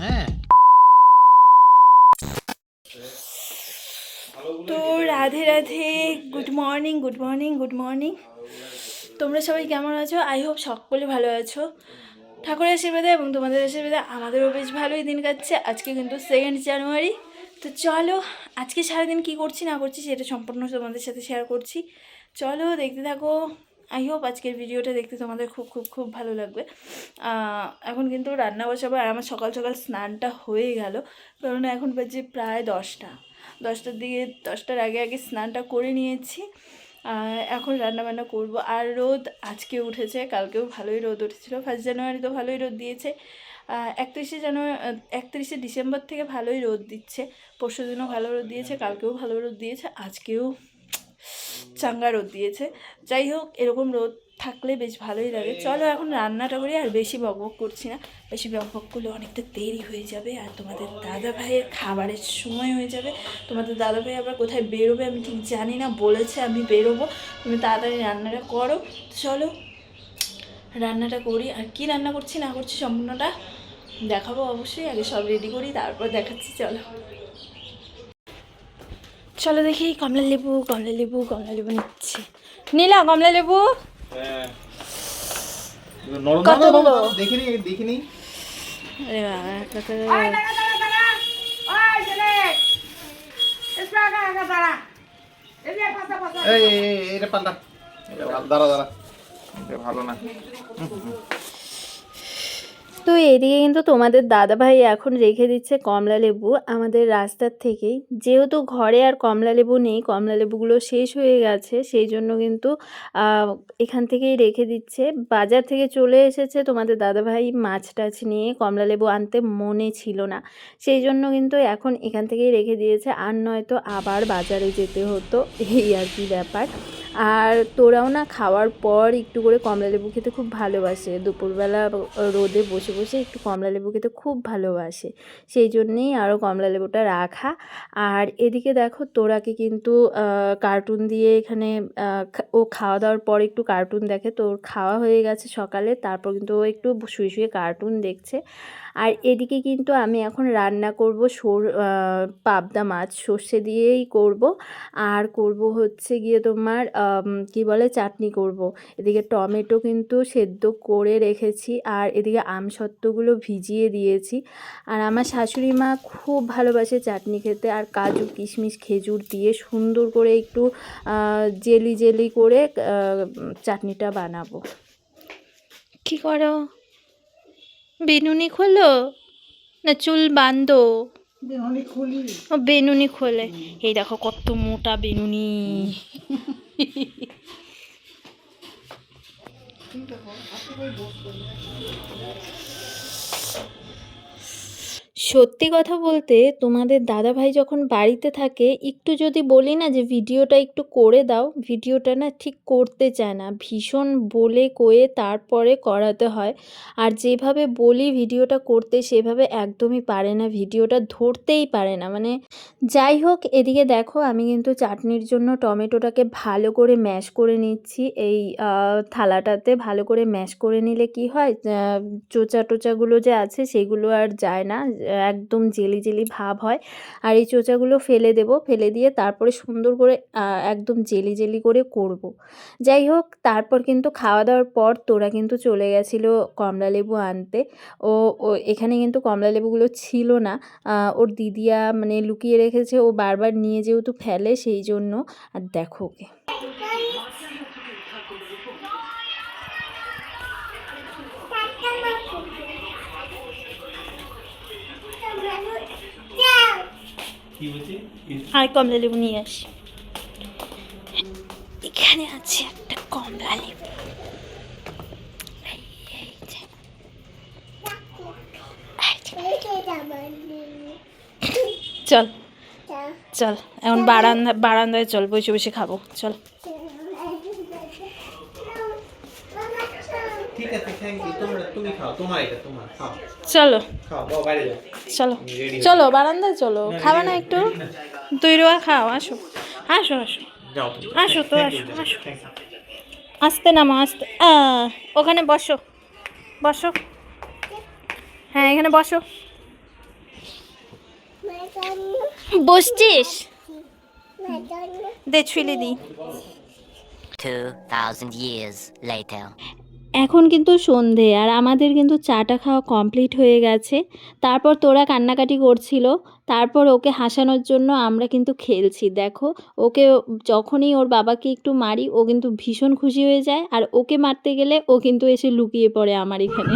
হ্যাঁ তো Radhe Radhe good morning good morning good morning তোমরা সবাই কেমন আছো? আই হোপ সকলে ভালো আছো। ঠাকুরের আশীর্বাদে এবং তোমাদের আশীর্বাদে আমাদেরও বেশ ভালোই দিন কাটছে। আজকে কিন্তু সেকেন্ড জানুয়ারি তো চলো, আজকে সারাদিন কি করছি, না করছি সেটা সম্পূর্ণ তোমাদের সাথে শেয়ার করছি। চলো দেখতে থাকো। আই হোপ আজকের ভিডিওটা দেখতে তোমাদের খুব খুব খুব ভালো লাগবে। এখন কিন্তু রান্না বসাবো আর আমার সকাল সকাল স্নানটা হয়ে গেল। কারণ এখন বাজে প্রায় দশটা। দশটার দিকে, দশটার আগে আগে স্নানটা করে নিয়েছি। এখন রান্না বান্না করব। আর রোদ আজকে উঠেছে, কালকেও ভালোই রোদ উঠেছিল। ফার্স্ট জানুয়ারি তো ভালোই রোদ দিয়েছে। একত্রিশে জানুয়ারি একত্রিশে ডিসেম্বর থেকে ভালোই রোদ দিচ্ছে। পরশু দিনও ভালো রোদ দিয়েছে, কালকেও ভালো রোদ দিয়েছে, আজকেও চাঙ্গা রোদ দিয়েছে। যাই হোক, এরকম রোদ থাকলে বেশ ভালোই লাগে। চলো এখন রান্নাটা করি আর বেশি বকবক করছি না। বেশি বকবক করলে অনেকটা দেরি হয়ে যাবে আর তোমাদের দাদা ভাইয়ের খাবারের সময় হয়ে যাবে। তোমাদের দাদা ভাই আবার কোথায় বেরোবে আমি ঠিক জানি না বলেছে আমি বেরোবো। তুমি তাড়াতাড়ি রান্নাটা করো। চলো রান্নাটা করি আর কি রান্না করছি না করছি সম্পূর্ণটা দেখাবো অবশ্যই আগে সব রেডি করি তারপর দেখাচ্ছি চলো। চলো দেখি কমলা লেবু কমলা লেবু কমলা লেবু নিচ্ছি। নিলা কমলা লেবু দাঁড়া দাঁড়া এটা ভালো না। তো এদিকে কিন্তু তোমাদের দাদাভাই এখন রেখে দিচ্ছে কমলা লেবু আমাদের রাস্তার থেকেই। যেহেতু ঘরে আর কমলা লেবু নেই, কমলা লেবুগুলো শেষ হয়ে গেছে, সেই জন্য কিন্তু এখান থেকেই রেখে দিচ্ছে। বাজার থেকে চলে এসেছে তোমাদের দাদাভাই মাছ টাছ নিয়ে, কমলা লেবু আনতে মনে ছিল না। সেই জন্য কিন্তু এখন এখান থেকেই রেখে দিয়েছে। আর নয়তো আবার বাজারে যেতে হতো, এই আর কি ব্যাপার। আর তোরাও না খাওয়ার পর একটু করে কমলা লেবু খেতে খুব ভালোবাসে। দুপুরবেলা রোদে বসে বসে একটু কমলা লেবু খেতে খুব ভালোবাসে। সেই জন্যেই আরও কমলা লেবুটা রাখা। আর এদিকে দেখো তোরাকে কিন্তু কার্টুন দিয়ে এখানে ও খাওয়া দাওয়ার পর একটু কার্টুন দেখে। তোর খাওয়া হয়ে গেছে সকালে, তারপর কিন্তু ও একটু শুয়ে শুয়ে কার্টুন দেখছে। আর এদিকে কিন্তু আমি এখন রান্না করব সর পাবদা মাছ। সর্ষে দিয়েই করব। আর করব হচ্ছে গিয়ে তোমার কি বলে, চাটনি করব। এদিকে টমেটো কিন্তু সেদ্ধ করে রেখেছি। আর এদিকে আমসত্ত্বগুলো ভিজিয়ে দিয়েছি। আর আমার শাশুড়ি মা খুব ভালোবাসে চাটনি খেতে। আর কাজু, কিশমিশ, খেজুর দিয়ে সুন্দর করে একটু জেলি জেলি করে চাটনিটা বানাবো। কি করো? বেনুনি খোলো? না চুল বান্ধো ও বেনুনি খোলে। এই দেখো কত মোটা বেনুনি। সত্যি কথা বলতে তোমাদের দাদাভাই যখন বাড়িতে থাকে, একটু যদি বলি না যে ভিডিওটা একটু করে দাও, ভিডিওটা না ঠিক করতে চায় না। ভীষণ বলে কয়ে তারপরে করাতে হয়। আর যেভাবে বলি ভিডিওটা করতে, সেভাবে একদমই পারে না। ভিডিওটা ধরতেই পারে না। মানে যাই হোক, এদিকে দেখো, আমি কিন্তু চাটনির জন্য টমেটোটাকে ভালো করে ম্যাশ করে নিচ্ছি। এই থালাটাতে ভালো করে ম্যাশ করে নিলে কি হয় চোচা টোচাগুলো যে আছে, সেগুলো আর যায় না। একদম জেলি জেলি ভাব হয়। আর এই চোচাগুলো ফেলে দেব, ফেলে দিয়ে তারপরে সুন্দর করে একদম জেলি জেলি করে করব। যাই হোক, তারপর কিন্তু খাওয়া দাওয়ার পর তোরা কিন্তু চলে গেছিল কমলা লেবু আনতে। ও ও, এখানে কিন্তু কমলা লেবুগুলো ছিল না। ওর দিদিয়া মানে লুকিয়ে রেখেছে, ও বারবার নিয়ে যেহেতু ফেলে সেই জন্য। আর দেখো ওকে। আর কমলা লেবু নিয়ে আসি। এখানে আছে একটা কমলা লেবু। চল। চল, এখন বারান্দা বারান্দায় চল, বসে বসে খাব। চল। ঠিক আছে থ্যাংক ইউ তোমরা তুমি খাও তোমার এটা তোমার খাও। চলো। খাও বাবা বাইরে যাও। চলো। চলো বারান্দায় চলো। খাবে না একটু? দুই রোয়া খাও আসো। আসো আসো। যাও আসো তো আসো আসো। আসতে নামো আসতে। ওখানে বসো। বসো। হ্যাঁ এখানে বসো। বসছিস? দে ছুলি দি। 2,000 years later. এখন কিন্তু সন্ধে আর আমাদের কিন্তু চাটা খাওয়া কমপ্লিট হয়ে গেছে। তারপর তোরা কান্নাকাটি করছিল তারপর ওকে হাসানোর জন্য আমরা কিন্তু খেলছি দেখো। ওকে যখনই ওর বাবাকে একটু মারি ও কিন্তু ভীষণ খুশি হয়ে যায় আর ওকে মারতে গেলে ও কিন্তু এসে লুকিয়ে পড়ে আমার এখানে।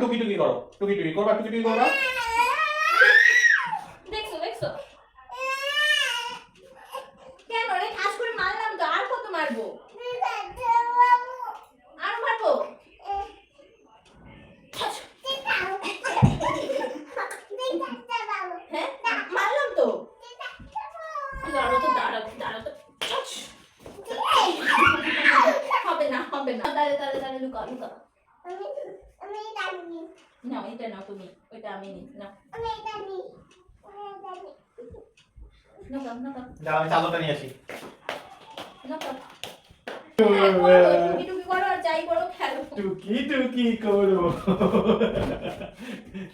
টুকি টুকি করো টুকি টুকি করবা টুকি টুকি করবা দেখছ দেখছ কেন রে ঠাস করে মারলাম তো আর কত মারবো আর মারবো হ্যাঁ মারলাম তো দাঁড়াও তো দাঁড়াও দাঁড়াও তো ছচ। হবে না হবে না দাঁড়ে দাঁড়ে দাঁড়ে লুকা লুকা নাও এটা নাও তুমি ওইটা আমি নিই নাও নাও নাও নাও দাও আমি চাদরটা নিয়ে আসি টুকি টুকি করো আর যাই করো খেলো টুকি টুকি করো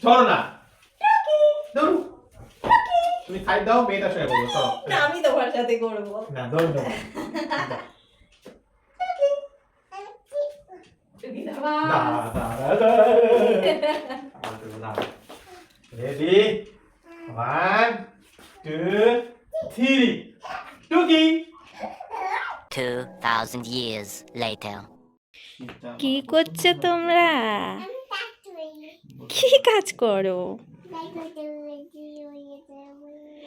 চলো না দৌড়ু তুমি সাইড দাও মেয়েটা শুয়ে পড়ব চলো আমি তোমার সাথে করব না দৌড় দাও টুকি দা দাও থ্রি। টুকি। 2,000 years later. কি করছ তোমরা? কি কাজ করো?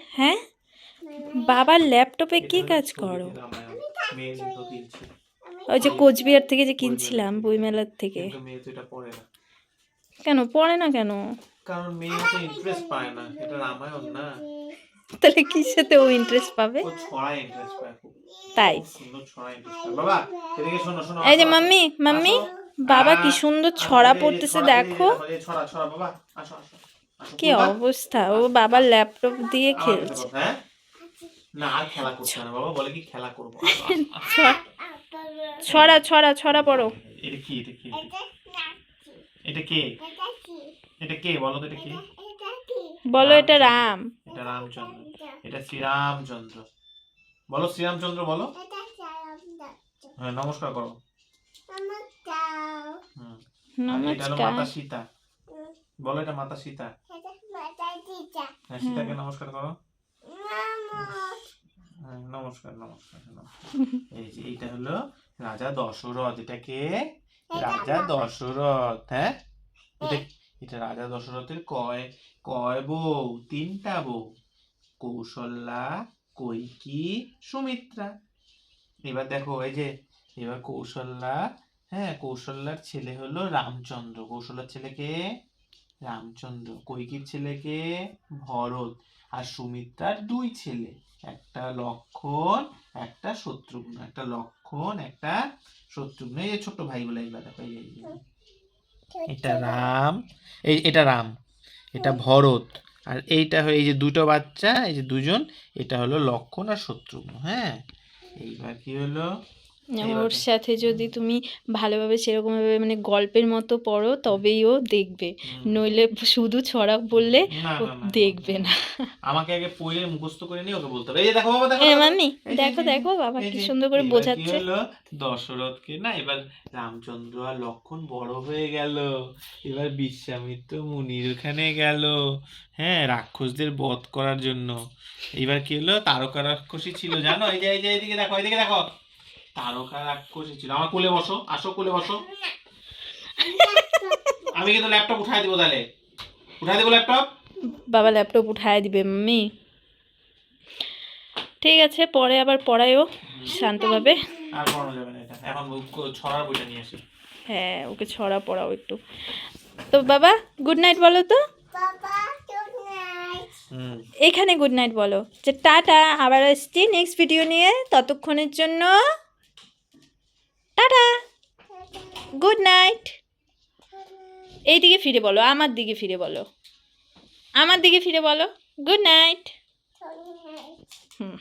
হ্যাঁ? বাবার ল্যাপটপে কি কাজ করো? ওই যে কোচবিহার থেকে যে কিনছিলাম বইমেলার থেকে। কিন্তু মেয়ে তো এটা পড়ে না কেন? পড়ে না কেন? কারণ মেয়ে তো ইন্টারেস্ট পায় না এটা রামায়ণ না। তাহলে কিসেতে ও ইন্টারেস্ট পাবে? ও ছড়ায় ইন্টারেস্ট পায় খুব। তাই? সুন্দর ছড়ায় ইন্টারেস্ট পায়। বাবা এদিকে শোনো শোনো এই যে মাম্মি মাম্মি বাবা কি সুন্দর ছড়া পড়তেছে দেখো। এই ছড়া ছড়া বাবা আসো আসো আসো, কি অবস্থা? ও বাবা ল্যাপটপ দিয়ে খেলছে। হ্যাঁ? না আর খেলা করছে না বাবা বলে কি খেলা করব? ছড়া ছড়া ছড়া পড়ো। এটা কি এটা কি এটা কে? এটা কে? বলো তো এটা কে? বলো এটা রাম। এটা রামচন্দ্র। এটা শ্রীরামচন্দ্র। বলো শ্রীরামচন্দ্র বলো। হ্যাঁ নমস্কার করো। এটা মাতা সীতা। বলো এটা মাতা সীতা। হ্যাঁ সীতাকে নমস্কার করো। হ্যাঁ, নমস্কার নমস্কার নমস্কার। এই যে এইটা হলো রাজা দশরথ। এটা কে রাজা দশরথ হ্যাঁ? এটা এটা রাজা দশরথের কয় কয় বউ, তিনটা বউ, কৌশল্যা, কৈকি, সুমিত্রা। এবার দেখো এই যে, এবার কৌশল্যা হ্যাঁ কৌশল্যার ছেলে হলো রামচন্দ্র। কৌশল্যার ছেলেকে রামচন্দ্র। কৈকির ছেলেকে ভরত। আর সুমিত্রার দুই ছেলে। একটা লক্ষণ, একটা শত্রুঘ্ন। একটা লক্ষণ, একটা শত্রুঘ্ন। এই যে ছোট্ট ভাইগুলো এগুলো দেখো, এই। এটা রাম। এই এটা রাম। এটা ভরত। আর এইটা হয়ে এই যে দুটো বাচ্চা এই যে দুজন এটা হলো লক্ষণ আর শত্রুঘ্ন হ্যাঁ? এইবার কি হলো? ওর সাথে যদি তুমি ভালোভাবে সেরকমভাবে মানে গল্পের মতো পড়ো তবেই ও দেখবে। নইলে শুধু ছড়া বললে দেখবে না আমাকে আগে পড়ে মুখস্থ করে নিয়ে ওকে বলতে হবে। এই দেখো বাবা দেখো এ দেখো। দেখো বাবা কি সুন্দর করে বোঝাচ্ছে। হলো? দশরথকে না এবার রামচন্দ্র আর লক্ষণ বড় হয়ে গেল। এবার বিশ্বামিত্র মুনির ওখানে গেল। হ্যাঁ রাক্ষসদের বধ করার জন্য। এবার কি হলো? তারকা রাক্ষসী ছিল জানো? এই যে এই যে এইদিকে দেখো এইদিকে দেখো। তারকা রাক্ষসী ছিল। আমার কোলে বসো আসো কোলে বসো। আমি কিন্তু ল্যাপটপ উঠাই দেবো তাহলে। উঠাই দেবো ল্যাপটপ বাবা ল্যাপটপ উঠায় দিবে মাম্মি। ঠিক আছে পরে আবার পড়ায়ও শান্তভাবে। আর পড়ানো যাবে না এটা। এখন ও- ছড়ার বইটা নিয়ে আসি। হ্যাঁ ওকে ছড়া পড়াও একটু। তো বাবা গুড নাইট বলো তো। এখানে গুড নাইট বলো। যে টাটা আবার আসছি নেক্সট ভিডিও নিয়ে। ততক্ষণের জন্য টাটা। গুড নাইট এইদিকে ফিরে বলো আমার দিকে ফিরে বলো। আমার দিকে ফিরে বলো। গুড নাইট হুম।